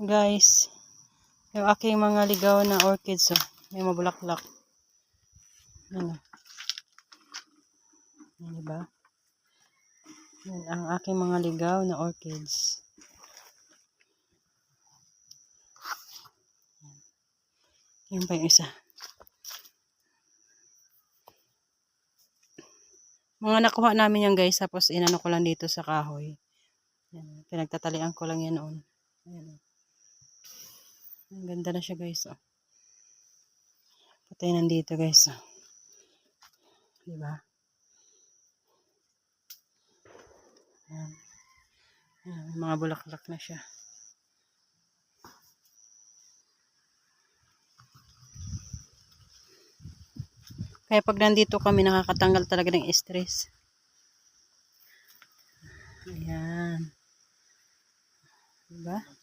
guys. Yung aking mga ligaw na orchids, oh. May mabulaklak. Ano? Yan, diba? Yan ang aking mga ligaw na orchids. Yan pa yung isa. Mga nakuha namin yan guys, tapos inano ko lang dito sa kahoy. Yan, pinagtatalian ko lang yan noon. Ayan. Ang ganda na siya guys. Oh. Patay nandito guys. Oh. Diba? Ayan. Ayan, mga bulaklak na siya. Kaya pag nandito kami, nakakatanggal talaga ng stress. Ayan. Diba? Diba?